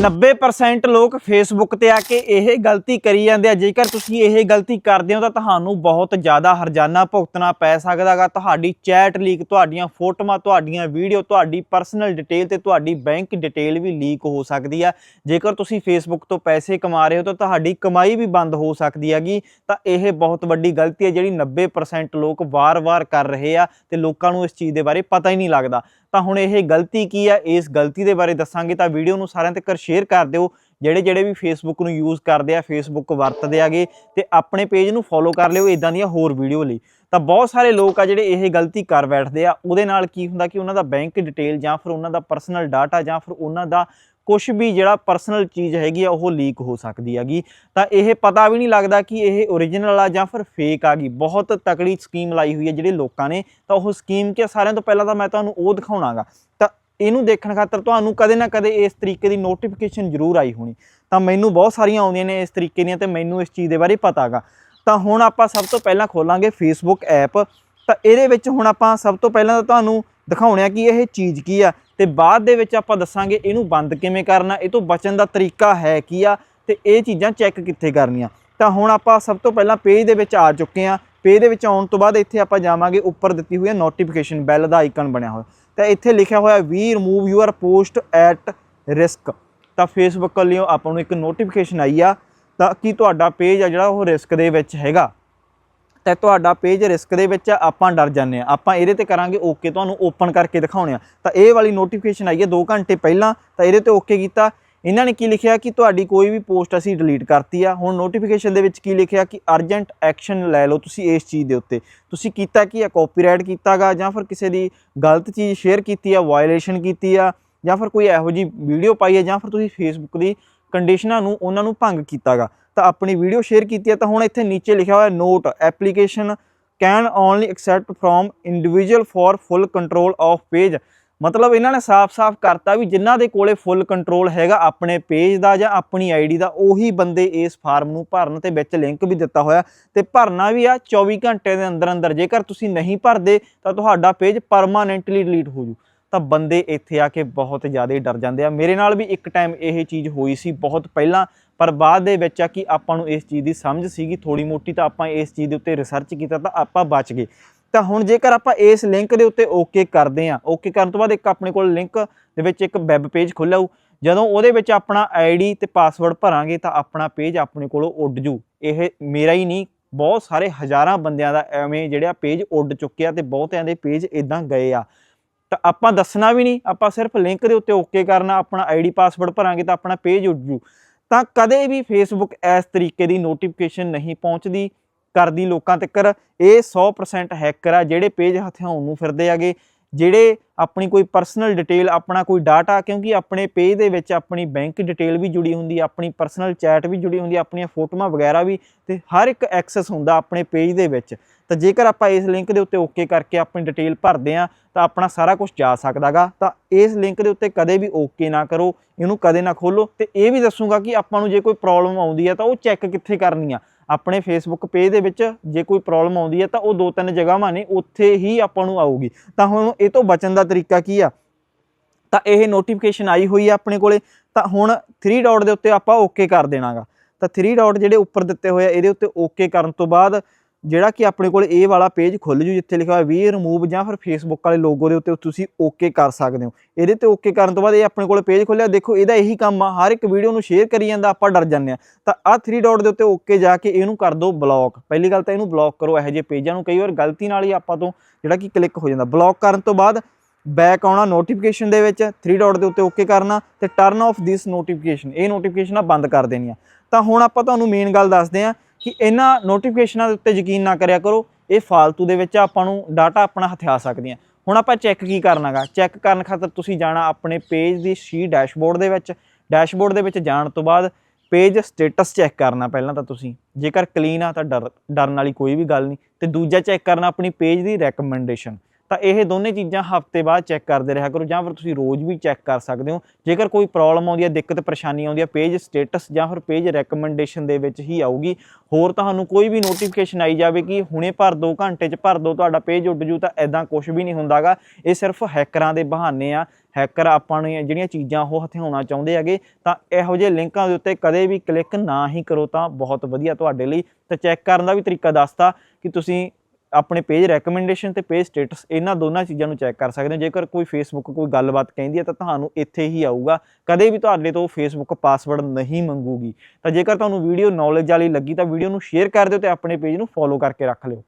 90% ਲੋਕ ਫੇਸਬੁੱਕ ਤੇ ਆ ਕੇ ਇਹ ਗਲਤੀ ਕਰੀ ਜਾਂਦੇ ਆ। ਜੇਕਰ ਤੁਸੀਂ ਇਹ ਗਲਤੀ ਕਰਦੇ ਹੋ ਤਾਂ ਤੁਹਾਨੂੰ ਬਹੁਤ ਜ਼ਿਆਦਾ ਹਰਜਾਨਾ ਭੁਗਤਣਾ ਪੈ ਸਕਦਾਗਾ ਤੁਹਾਡੀ ਚੈਟ ਲੀਕ ਤੁਹਾਡੀਆਂ ਫੋਟੋਆਂ, ਤੁਹਾਡੀਆਂ ਵੀਡੀਓ ਤੁਹਾਡੀ ਪਰਸਨਲ ਡਿਟੇਲ ਤੇ ਤੁਹਾਡੀ ਬੈਂਕ ਡਿਟੇਲ ਵੀ ਲੀਕ ਹੋ ਸਕਦੀ ਆ। ਜੇਕਰ ਤੁਸੀਂ ਫੇਸਬੁੱਕ ਤੋਂ ਪੈਸੇ ਕਮਾ ਰਹੇ ਹੋ ਤਾਂ ਤੁਹਾਡੀ ਕਮਾਈ ਵੀ ਬੰਦ ਹੋ ਸਕਦੀ ਹੈਗੀ। ਤਾਂ ਇਹ ਬਹੁਤ ਵੱਡੀ ਗਲਤੀ ਹੈ ਜਿਹੜੀ 90% ਲੋਕ ਵਾਰ-ਵਾਰ ਕਰ ਰਹੇ ਆ ਤੇ ਲੋਕਾਂ ਨੂੰ ਇਸ ਚੀਜ਼ ਦੇ ਬਾਰੇ ਪਤਾ ਹੀ ਨਹੀਂ ਲੱਗਦਾ। ਤਾਂ ਹੁਣ ਇਹ ਗਲਤੀ ਕੀ ਆ? ਇਸ ਗਲਤੀ ਦੇ ਬਾਰੇ ਦੱਸਾਂਗੇ ਤਾਂ ਵੀਡੀਓ ਨੂੰ ਸਾਰਿਆਂ ਤੱਕ ਸ਼ੇਅਰ ਕਰ ਦਿਓ। ਜਿਹੜੇ ਜਿਹੜੇ ਵੀ ਫੇਸਬੁੱਕ ਨੂੰ ਯੂਜ਼ ਕਰਦੇ ਆ ਫੇਸਬੁੱਕ ਵਰਤਦੇ ਆਗੇ ਤੇ ਆਪਣੇ ਪੇਜ ਨੂੰ ਫੋਲੋ ਕਰ ਲਿਓ ਇਦਾਂ ਦੀਆਂ ਹੋਰ ਵੀਡੀਓ ਲਈ। ਤਾਂ ਬਹੁਤ ਸਾਰੇ ਲੋਕ ਆ ਜਿਹੜੇ ਇਹ ਗਲਤੀ ਕਰ ਬੈਠਦੇ ਆ, ਉਹਦੇ ਨਾਲ ਕੀ ਹੁੰਦਾ ਕਿ ਉਹਨਾਂ ਦਾ ਬੈਂਕ ਡਿਟੇਲ ਜਾਂ ਫਿਰ ਉਹਨਾਂ ਦਾ ਪਰਸਨਲ ਡਾਟਾ ਜਾਂ ਫਿਰ ਉਹਨਾਂ ਦਾ ਕੁਝ ਵੀ ਜਿਹੜਾ ਪਰਸਨਲ ਚੀਜ਼ ਹੈਗੀ ਆ, ਉਹ ਲੀਕ ਹੋ ਸਕਦੀ ਹੈਗੀ। ਤਾਂ ਇਹ ਪਤਾ ਵੀ ਨਹੀਂ ਲੱਗਦਾ ਕਿ ਇਹ ਓਰੀਜਨਲ ਆ ਜਾਂ ਫਿਰ ਫੇਕ ਆ ਗਈ। ਬਹੁਤ ਤਕੜੀ ਸਕੀਮ ਲਾਈ ਹੋਈ ਹੈ ਜਿਹੜੇ ਲੋਕਾਂ ਨੇ। ਤਾਂ ਉਹ ਸਕੀਮ ਕਿ ਸਾਰਿਆਂ ਤੋਂ ਪਹਿਲਾਂ ਤਾਂ ਮੈਂ ਤੁਹਾਨੂੰ ਉਹ ਦਿਖਾਉਣਾਗਾ। ਤਾਂ ਇਹਨੂੰ ਦੇਖਣ ਖਾਤਰ ਤੁਹਾਨੂੰ ਕਦੇ ਨਾ ਕਦੇ ਇਸ ਤਰੀਕੇ ਦੀ ਨੋਟੀਫਿਕੇਸ਼ਨ ਜ਼ਰੂਰ ਆਈ ਹੋਣੀ। ਤਾਂ ਮੈਨੂੰ ਬਹੁਤ ਸਾਰੀਆਂ ਆਉਂਦੀਆਂ ਨੇ ਇਸ ਤਰੀਕੇ ਦੀਆਂ ਤੇ ਮੈਨੂੰ ਇਸ ਚੀਜ਼ ਦੇ ਬਾਰੇ ਪਤਾਗਾ। ਤਾਂ ਹੁਣ ਆਪਾਂ ਸਭ ਤੋਂ ਪਹਿਲਾਂ ਖੋਲਾਂਗੇ ਫੇਸਬੁੱਕ ਐਪ ਤਾਂ ਇਹਦੇ ਵਿੱਚ ਹੁਣ ਆਪਾਂ ਸਭ ਤੋਂ ਪਹਿਲਾਂ ਤਾਂ ਤੁਹਾਨੂੰ ਦਿਖਾਉਣਿਆ ਕਿ ਇਹ ਚੀਜ਼ ਕੀ ਆ। ਤੇ ਬਾਅਦ ਦੇ ਵਿੱਚ ਆਪਾਂ ਦੱਸਾਂਗੇ ਇਹਨੂੰ ਬੰਦ ਕਿਵੇਂ ਕਰਨਾ, ਇਹ ਤੋਂ ਬਚਣ ਦਾ ਤਰੀਕਾ ਹੈ ਕੀ ਆ ਤੇ ਇਹ ਚੀਜ਼ਾਂ ਚੈੱਕ ਕਿੱਥੇ ਕਰਨੀਆਂ। ਤਾਂ ਹੁਣ ਆਪਾਂ ਸਭ ਤੋਂ ਪਹਿਲਾਂ ਪੇਜ ਦੇ ਵਿੱਚ ਆ ਚੁੱਕੇ ਆ। ਪੇਜ ਦੇ ਵਿੱਚ ਆਉਣ ਤੋਂ ਬਾਅਦ ਇੱਥੇ ਆਪਾਂ ਜਾਵਾਂਗੇ, ਉੱਪਰ ਦਿੱਤੀ ਹੋਈ ਹੈ ਨੋਟੀਫਿਕੇਸ਼ਨ ਬੈਲ ਦਾ ਆਈਕਨ ਬਣਿਆ ਹੋਇਆ। ਤਾਂ ਇੱਥੇ ਲਿਖਿਆ ਹੋਇਆ ਵੀ remove your post at risk ਤਾਂ ਫੇਸਬੁੱਕ ਵੱਲੋਂ ਆਪਾਂ ਨੂੰ ਇੱਕ ਨੋਟੀਫਿਕੇਸ਼ਨ ਆਈ ਆ। ਤਾਂ ਕਿ ਤੁਹਾਡਾ ਪੇਜ ਆ ਜਿਹੜਾ ਉਹ ਰਿਸਕ ਦੇ ਵਿੱਚ ਹੈਗਾ? ਤੇ ਤੁਹਾਡਾ ਪੇਜ ਰਿਸਕ ਦੇ ਵਿੱਚ ਆ, ਆਪਾਂ ਡਰ ਜਾਂਦੇ ਆ। ਆਪਾਂ ਇਹਦੇ ਤੇ ਕਰਾਂਗੇ ਓਕੇ ਤੁਹਾਨੂੰ ਓਪਨ ਕਰਕੇ ਦਿਖਾਉਣੇ ਆ। ਤਾਂ ਇਹ ਵਾਲੀ ਨੋਟੀਫਿਕੇਸ਼ਨ ਆਈ ਹੈ 2 ਘੰਟੇ ਪਹਿਲਾਂ ਤਾਂ ਇਹਦੇ ਤੇ ਓਕੇ ਕੀਤਾ। ਇਹਨਾਂ ਨੇ ਕੀ ਲਿਖਿਆ ਕਿ ਤੁਹਾਡੀ ਕੋਈ ਵੀ ਪੋਸਟ ਅਸੀਂ ਡਿਲੀਟ ਕਰਤੀ ਆ। ਹੁਣ ਨੋਟੀਫਿਕੇਸ਼ਨ ਦੇ ਵਿੱਚ ਕੀ ਲਿਖਿਆ ਕਿ ਅਰਜੈਂਟ ਐਕਸ਼ਨ ਲੈ ਲਓ ਤੁਸੀਂ ਇਸ ਚੀਜ਼ ਦੇ ਉੱਤੇ। ਤੁਸੀਂ ਕੀਤਾ ਕੀ ਆ? ਕਾਪੀਰਾਈਟ ਕੀਤਾਗਾ ਜਾਂ ਫਿਰ ਕਿਸੇ ਦੀ ਗਲਤ ਚੀਜ਼ ਸ਼ੇਅਰ ਕੀਤੀ ਆ ਵਾਇਲੇਸ਼ਨ ਕੀਤੀ ਆ ਜਾਂ ਫਿਰ ਕੋਈ ਇਹੋ ਜੀ ਵੀਡੀਓ ਪਾਈ ਹੈ ਜਾਂ ਫਿਰ ਤੁਸੀਂ ਫੇਸਬੁੱਕ ਦੀ ਕੰਡੀਸ਼ਨਾਂ ਨੂੰ, ਉਹਨਾਂ ਨੂੰ ਭੰਗ ਕੀਤਾਗਾ। ਤਾਂ ਆਪਣੀ ਵੀਡੀਓ ਸ਼ੇਅਰ ਕੀਤੀ ਹੈ, ਤਾਂ ਹੁਣ ਇੱਥੇ ਨੀਚੇ ਲਿਖਿਆ ਹੋਇਆ note application can only accept from individual for full control of page ਮਤਲਬ ਇਹਨਾਂ ਨੇ ਸਾਫ਼-ਸਾਫ਼ ਕਰਤਾ ਵੀ ਜਿਨ੍ਹਾਂ ਦੇ ਕੋਲੇ ਫੁੱਲ ਕੰਟਰੋਲ ਹੈਗਾ, ਆਪਣੇ ਪੇਜ ਦਾ ਜਾਂ ਆਪਣੀ ਆਈਡੀ ਦਾ, ਉਹੀ ਬੰਦੇ ਇਸ ਫਾਰਮ ਨੂੰ ਭਰਨ ਤੇ ਵਿੱਚ ਲਿੰਕ ਵੀ ਦਿੱਤਾ ਹੋਇਆ। ਤੇ ਭਰਨਾ ਵੀ ਆ 24 ਘੰਟੇ ਦੇ ਅੰਦਰ ਅੰਦਰ ਜੇਕਰ ਤੁਸੀਂ ਨਹੀਂ ਭਰਦੇ, ਤਾਂ ਤੁਹਾਡਾ ਪੇਜ ਪਰਮਾਨੈਂਟਲੀ ਡਿਲੀਟ ਹੋ ਜੂ। ਤਾਂ ਬੰਦੇ ਇੱਥੇ ਆ ਕੇ ਬਹੁਤ ਜ਼ਿਆਦਾ ਡਰ ਜਾਂਦੇ ਆ। ਮੇਰੇ ਨਾਲ ਵੀ ਇੱਕ ਟਾਈਮ ਇਹ ਚੀਜ਼ ਹੋਈ ਸੀ ਬਹੁਤ ਪਹਿਲਾਂ, ਪਰ ਬਾਅਦ ਦੇ ਵਿੱਚ ਆ ਕਿ ਆਪਾਂ ਨੂੰ ਇਸ ਚੀਜ਼ ਦੀ ਸਮਝ ਸੀਗੀ ਥੋੜੀ ਮੋਟੀ ਤਾਂ ਆਪਾਂ ਇਸ ਚੀਜ਼ ਦੇ ਉੱਤੇ ਰਿਸਰਚ ਕੀਤਾ ਤਾਂ ਆਪਾਂ ਬਚ ਗਏ। ਤਾਂ ਹੁਣ ਜੇਕਰ ਆਪਾਂ ਇਸ ਲਿੰਕ ਦੇ ਉੱਤੇ ਓਕੇ ਕਰਦੇ ਆ ਓਕੇ ਕਰਨ ਤੋਂ ਬਾਅਦ ਇੱਕ ਆਪਣੇ ਕੋਲ ਲਿੰਕ ਦੇ ਵਿੱਚ ਇੱਕ ਵੈਬ ਪੇਜ ਖੁੱਲ੍ਹਾ ਹੋਊ ਜਦੋਂ ਉਹਦੇ ਵਿੱਚ ਆਪਣਾ ਆਈਡੀ ਤੇ ਪਾਸਵਰਡ ਭਰਾਂਗੇ ਤਾਂ ਆਪਣਾ ਪੇਜ ਆਪਣੇ ਕੋਲੋਂ ਉੱਡ ਜੂ। ਇਹ ਮੇਰਾ ਹੀ ਨਹੀਂ, ਬਹੁਤ ਸਾਰੇ ਹਜ਼ਾਰਾਂ ਬੰਦਿਆਂ ਦਾ ਐਵੇਂ ਜਿਹੜਾ ਪੇਜ ਉੱਡ ਚੁੱਕਿਆ ਤੇ ਬਹੁਤਿਆਂ ਦੇ ਪੇਜ ਇਦਾਂ ਗਏ ਆ। ਤਾਂ ਆਪਾਂ ਦੱਸਣਾ ਵੀ ਨਹੀਂ, ਆਪਾਂ ਸਿਰਫ ਲਿੰਕ ਦੇ ਉੱਤੇ ਓਕੇ ਕਰਨਾ, ਆਪਣਾ ਆਈਡੀ ਪਾਸਵਰਡ ਭਰਾਂਗੇ ਤਾਂ ਆਪਣਾ ਪੇਜ ਉੱਡ ਜੂ। ਤਾਂ ਕਦੇ ਵੀ ਫੇਸਬੁੱਕ ਇਸ ਤਰੀਕੇ ਦੀ ਨੋਟੀਫਿਕੇਸ਼ਨ ਨਹੀਂ ਪਹੁੰਚਦੀ ਕਰਦੀ ਲੋਕਾਂ ਤੱਕ ਇਹ 100% ਹੈਕਰ ਆ ਜਿਹੜੇ ਪੇਜ ਹਥਿਆਉਣ ਨੂੰ ਫਿਰਦੇ ਆਗੇ। ਜਿਹੜੇ ਆਪਣੀ ਕੋਈ ਪਰਸਨਲ ਡਿਟੇਲ ਆਪਣਾ ਕੋਈ ਡਾਟਾ ਕਿਉਂਕਿ ਆਪਣੇ ਪੇਜ ਦੇ ਵਿੱਚ ਆਪਣੀ ਬੈਂਕ ਡਿਟੇਲ ਵੀ ਜੁੜੀ ਹੁੰਦੀ ਹੈ ਆਪਣੀ ਪਰਸਨਲ ਚੈਟ ਵੀ ਜੁੜੀ ਹੁੰਦੀ ਹੈ ਆਪਣੀਆਂ ਫੋਟੋਆਂ ਵਗੈਰਾ ਵੀ, ਤੇ ਹਰ ਇੱਕ ਐਕਸੈਸ ਹੁੰਦਾ ਆਪਣੇ ਪੇਜ ਦੇ ਵਿੱਚ। ਤਾਂ ਜੇਕਰ ਆਪਾਂ ਇਸ ਲਿੰਕ ਦੇ ਉੱਤੇ ਓਕੇ ਕਰਕੇ ਆਪਣੀ ਡਿਟੇਲ ਭਰਦੇ ਆ, ਤਾਂ ਆਪਣਾ ਸਾਰਾ ਕੁਝ ਜਾ ਸਕਦਾਗਾ। ਤਾਂ ਇਸ ਲਿੰਕ ਦੇ ਉੱਤੇ ਕਦੇ ਵੀ ਓਕੇ ਨਾ ਕਰੋ, ਇਹਨੂੰ ਕਦੇ ਨਾ ਖੋਲੋ, ਤੇ ਇਹ ਵੀ ਦੱਸੂਗਾ ਕਿ ਆਪਾਂ ਨੂੰ ਜੇ ਕੋਈ ਪ੍ਰੋਬਲਮ ਆਉਂਦੀ ਹੈ ਤਾਂ ਉਹ ਚੈੱਕ ਕਿੱਥੇ ਕਰਨੀ ਆ। ਆਪਣੇ ਫੇਸਬੁੱਕ ਪੇਜ ਦੇ ਵਿੱਚ ਜੇ ਕੋਈ ਪ੍ਰੋਬਲਮ ਆਉਂਦੀ ਹੈ ਤਾਂ ਉਹ ਦੋ ਤਿੰਨ ਜਗ੍ਹਾਵਾਂ ਨੇ, ਉੱਥੇ ਹੀ ਆਪਾਂ ਨੂੰ ਆਊਗੀ। ਤਾਂ ਹੁਣ ਇਹ ਤੋਂ ਬਚਣ ਦਾ ਤਰੀਕਾ ਕੀ ਆ? ਤਾਂ ਇਹ ਨੋਟੀਫਿਕੇਸ਼ਨ ਆਈ ਹੋਈ ਹੈ ਆਪਣੇ ਕੋਲੇ, ਤਾਂ ਹੁਣ 3 ਡਾਟ ਦੇ ਉੱਤੇ ਆਪਾਂ ਓਕੇ ਕਰ ਦੇਣਾਗਾ। ਤਾਂ 3 ਡਾਟ ਜਿਹੜੇ ਉੱਪਰ ਦਿੱਤੇ ਹੋਏ ਆ, ਇਹਦੇ ਉੱਤੇ ਓਕੇ ਕਰਨ ਤੋਂ ਬਾਅਦ ਜਿਹੜਾ ਕਿ ਆਪਣੇ ਕੋਲ ਇਹ ਵਾਲਾ ਪੇਜ ਖੁੱਲ ਜੂ ਜਿੱਥੇ ਲਿਖਿਆ ਹੋਇਆ ਵੀ ਰਿਮੂਵ ਜਾਂ ਫਿਰ ਫੇਸਬੁੱਕ ਵਾਲੇ ਲੋਗੋ ਦੇ ਉੱਤੇ ਤੁਸੀਂ ਓਕੇ ਕਰ ਸਕਦੇ ਹੋ। ਇਹਦੇ ਤੇ ਓਕੇ ਕਰਨ ਤੋਂ ਬਾਅਦ ਇਹ ਆਪਣੇ ਕੋਲ ਪੇਜ ਖੁੱਲਿਆ ਦੇਖੋ, ਇਹਦਾ ਇਹੀ ਕੰਮ ਆ। ਹਰ ਇੱਕ ਵੀਡੀਓ ਨੂੰ ਸ਼ੇਅਰ ਕਰੀ ਜਾਂਦਾ, ਆਪਾਂ ਡਰ ਜਾਂਦੇ ਆ ਤਾਂ ਆਹ 3 ਡਾਟ ਦੇ ਉੱਤੇ ਓਕੇ ਜਾ ਕੇ ਇਹਨੂੰ ਕਰ ਦਿਓ ਬਲੌਕ ਪਹਿਲੀ ਗੱਲ ਤਾਂ ਇਹਨੂੰ ਬਲੌਕ ਕਰੋ। ਇਹੋ ਜਿਹੇ ਪੇਜਾਂ ਨੂੰ ਕਈ ਵਾਰ ਗਲਤੀ ਨਾਲ ਹੀ ਆਪਾਂ ਤੋਂ ਜਿਹੜਾ ਕਿ ਕਲਿੱਕ ਹੋ ਜਾਂਦਾ। ਬਲੌਕ ਕਰਨ ਤੋਂ ਬਾਅਦ ਬੈਕ ਆਉਣਾ ਨੋਟੀਫਿਕੇਸ਼ਨ ਦੇ ਵਿੱਚ 3 ਡਾਟ ਦੇ ਉੱਤੇ ਓਕੇ ਕਰਨਾ ਤੇ ਟਰਨ ਆਫ ਦਿਸ ਨੋਟੀਫਿਕੇਸ਼ਨ ਇਹ ਨੋਟੀਫਿਕੇਸ਼ਨਾਂ ਬੰਦ ਕਰ ਦੇਣੀਆਂ ਤਾਂ ਹੁਣ ਆਪਾਂ ਤੁਹਾਨੂੰ ਮੇਨ ਗੱਲ ਦੱਸਦੇ ਹਾਂ ਕਿ ਇਹਨਾਂ ਨੋਟੀਫਿਕੇਸ਼ਨਾਂ ਦੇ ਉੱਤੇ ਯਕੀਨ ਨਾ ਕਰਿਆ ਕਰੋ, ਇਹ ਫਾਲਤੂ ਦੇ ਵਿੱਚ ਆਪਾਂ ਨੂੰ ਡਾਟਾ ਆਪਣਾ ਹਥਿਆ ਸਕਦੀਆਂ। ਹੁਣ ਆਪਾਂ ਚੈੱਕ ਕੀ ਕਰਨਾਗਾ? ਚੈੱਕ ਕਰਨ ਖਾਤਰ ਤੁਸੀਂ ਜਾਣਾ ਆਪਣੇ ਪੇਜ ਦੀ ਸੀ ਡੈਸ਼ਬੋਰਡ ਦੇ ਵਿੱਚ। ਡੈਸ਼ਬੋਰਡ ਦੇ ਵਿੱਚ ਜਾਣ ਤੋਂ ਬਾਅਦ ਪੇਜ ਸਟੇਟਸ ਚੈੱਕ ਕਰਨਾ ਪਹਿਲਾਂ ਤਾਂ ਤੁਸੀਂ। ਜੇਕਰ ਕਲੀਨ ਆ ਤਾਂ ਡਰ ਡਰਨ ਵਾਲੀ ਕੋਈ ਵੀ ਗੱਲ ਨਹੀਂ। ਤੇ ਦੂਜਾ ਚੈੱਕ ਕਰਨਾ ਆਪਣੀ ਪੇਜ ਦੀ ਰეკਮੈਂਡੇਸ਼ਨ ਤਾਂ ਇਹ ਦੋਨੇ ਚੀਜ਼ਾਂ ਹਫ਼ਤੇ ਬਾਅਦ ਚੈੱਕ ਕਰਦੇ ਰਿਹਾ ਕਰੋ, ਜਾਂ ਫਿਰ ਤੁਸੀਂ ਰੋਜ਼ ਵੀ ਚੈੱਕ ਕਰ ਸਕਦੇ ਹੋ। ਜੇਕਰ ਕੋਈ ਪ੍ਰੋਬਲਮ ਆਉਂਦੀ ਹੈ, ਦਿੱਕਤ, ਪਰੇਸ਼ਾਨੀ ਆਉਂਦੀ ਹੈ ਪੇਜ ਸਟੇਟਸ ਜਾਂ ਫਿਰ ਪੇਜ ਰეკਮੈਂਡੇਸ਼ਨ ਦੇ ਵਿੱਚ ਹੀ ਆਊਗੀ, ਹੋਰ ਤੁਹਾਨੂੰ ਕੋਈ ਵੀ ਨੋਟੀਫਿਕੇਸ਼ਨ ਆਈ ਜਾਵੇ ਕਿ ਹੁਣੇ ਭਰ ਦੋ, ਘੰਟੇ 'ਚ ਭਰ ਦੋ, ਤੁਹਾਡਾ ਪੇਜ ਉੱਡ ਜੂ, ਤਾਂ ਐਦਾਂ ਕੁਝ ਵੀ ਨਹੀਂ ਹੁੰਦਾਗਾ। ਇਹ ਸਿਰਫ ਹੈਕਰਾਂ ਦੇ ਬਹਾਨੇ ਆ। ਹੈਕਰ ਆਪਾਂ ਨੂੰ ਜਿਹੜੀਆਂ ਚੀਜ਼ਾਂ ਉਹ ਹਥਿਆਉਣਾ ਚਾਹੁੰਦੇ ਹੈਗੇ, ਤਾਂ ਇਹੋ ਜਿਹੇ ਲਿੰਕਾਂ ਦੇ ਉੱਤੇ ਕਦੇ ਵੀ ਕਲਿੱਕ ਨਾ ਹੀ ਕਰੋ, ਤਾਂ ਬਹੁਤ ਵਧੀਆ ਤੁਹਾਡੇ ਲਈ। ਤਾਂ ਚੈੱਕ ਕਰਨ ਦਾ ਵੀ ਤਰੀਕਾ ਦੱਸਤਾ ਕਿ ਤੁਸੀਂ ਆਪਣੇ ਪੇਜ ਰეკਮੈਂਡੇਸ਼ਨ ਤੇ ਪੇਜ ਸਟੇਟਸ ਇਹਨਾਂ ਦੋਨਾਂ ਚੀਜ਼ਾਂ ਨੂੰ ਚੈੱਕ ਕਰ ਸਕਦੇ ਹੋ। ਜੇਕਰ ਕੋਈ ਫੇਸਬੁੱਕ ਕੋਈ ਗੱਲਬਾਤ ਕਹਿੰਦੀ ਹੈ ਤਾਂ ਤੁਹਾਨੂੰ ਇੱਥੇ ਹੀ ਆਊਗਾ। ਕਦੇ ਵੀ ਤੁਹਾਡੇ ਤੋਂ ਫੇਸਬੁੱਕ ਪਾਸਵਰਡ ਨਹੀਂ ਮੰਗੂਗੀ। ਤਾਂ ਜੇਕਰ ਤੁਹਾਨੂੰ ਵੀਡੀਓ ਨੌਲੇਜ ਵਾਲੀ ਲੱਗੀ ਤਾਂ ਵੀਡੀਓ ਨੂੰ ਸ਼ੇਅਰ ਕਰ ਦਿਓ ਤੇ ਆਪਣੇ ਪੇਜ ਨੂੰ ਫੋਲੋ ਕਰਕੇ ਰੱਖ ਲਿਓ।